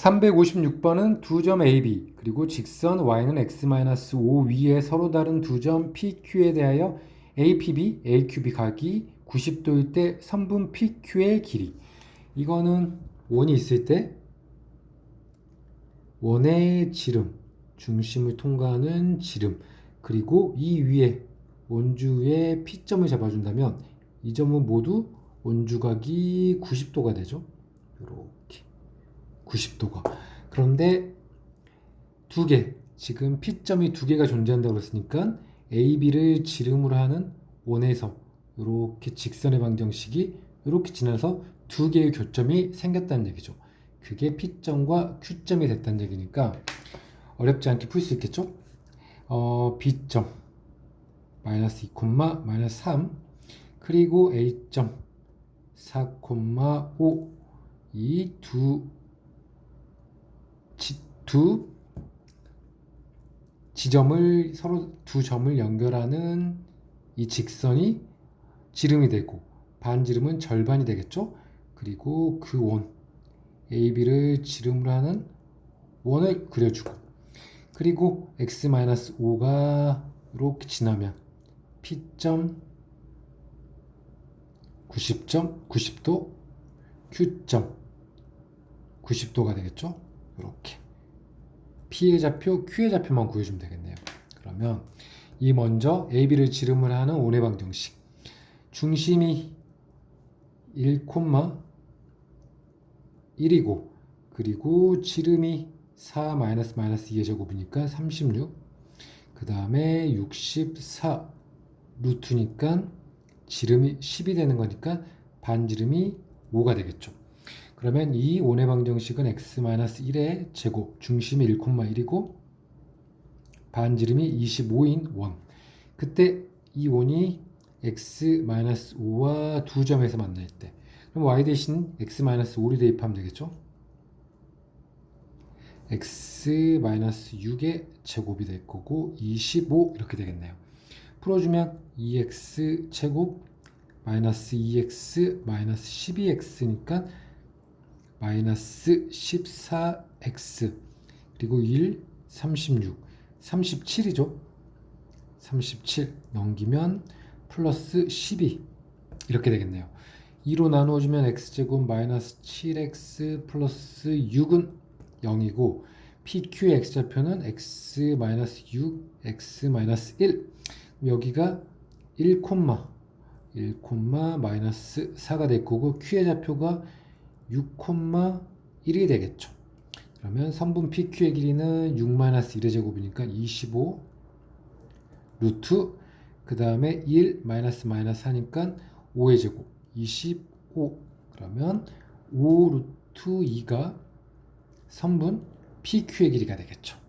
356번은 두 점 AB 그리고 직선 y는 x-5 위에 서로 다른 두 점 PQ에 대하여 APB, AQB 각이 90도일 때 선분 PQ의 길이 이거는 원이 있을 때 원의 지름, 중심을 통과하는 지름 그리고 이 위에 원주의 P점을 잡아준다면 이 점은 모두 원주각이 90도가 되죠. 이렇게 90도가. 그런데 두 개, 지금 P점이 두 개가 존재한다고 그랬으니까 AB를 지름으로 하는 원에서 이렇게 직선의 방정식이 이렇게 지나서 두 개의 교점이 생겼다는 얘기죠. 그게 P점과 Q점이 됐다는 얘기니까 어렵지 않게 풀 수 있겠죠? 어, B점 마이너스 2, 마이너스 3 그리고 A점 4, 5 이 두 두 지점을 서로 두 점을 연결하는 이 직선이 지름이 되고 반지름은 절반이 되겠죠? 그리고 그 원 AB를 지름으로 하는 원을 그려주고 그리고 x-5가 이렇게 지나면 P점 90점 90도 Q점 90도가 되겠죠? 이렇게 P의 좌표, Q의 좌표만 구해주면 되겠네요. 그러면 이 먼저 AB를 지름을 하는 원의 방정식 중심이 1, 1이고 그리고 지름이 4 마이너스 마이너스 2의 제곱이니까 36. 그 다음에 64 루트니까 지름이 10이 되는 거니까 반지름이 5가 되겠죠. 그러면 이 원의 방정식은 x-1의 제곱, 중심이 1,1이고 반지름이 25인 원. 그때 이 원이 x-5와 두 점에서 만날 때 그럼 y 대신 x-5를 대입하면 되겠죠? x-6의 제곱이 될 거고 25 이렇게 되겠네요. 풀어주면 2x 제곱 마이너스 2x 마이너스 12x니까 마이너스 14x 그리고 1 36 37이죠. 37 넘기면 플러스 12 이렇게 되겠네요. 2로 나누어주면 x제곱 마이너스 7x 플러스 6은 0이고 PQ의 x좌표는 x 마이너스 6, x 마이너스 1 여기가 1, 1, 마이너스 4가 될 거고 Q의 좌표가 6, 1이 되겠죠. 그러면 선분 PQ의 길이는 6 마이너스 1의 제곱이니까 25 루트 그 다음에 1 마이너스 마이너스 하니까 5의 제곱 25 그러면 5 루트 2가 선분 PQ의 길이가 되겠죠.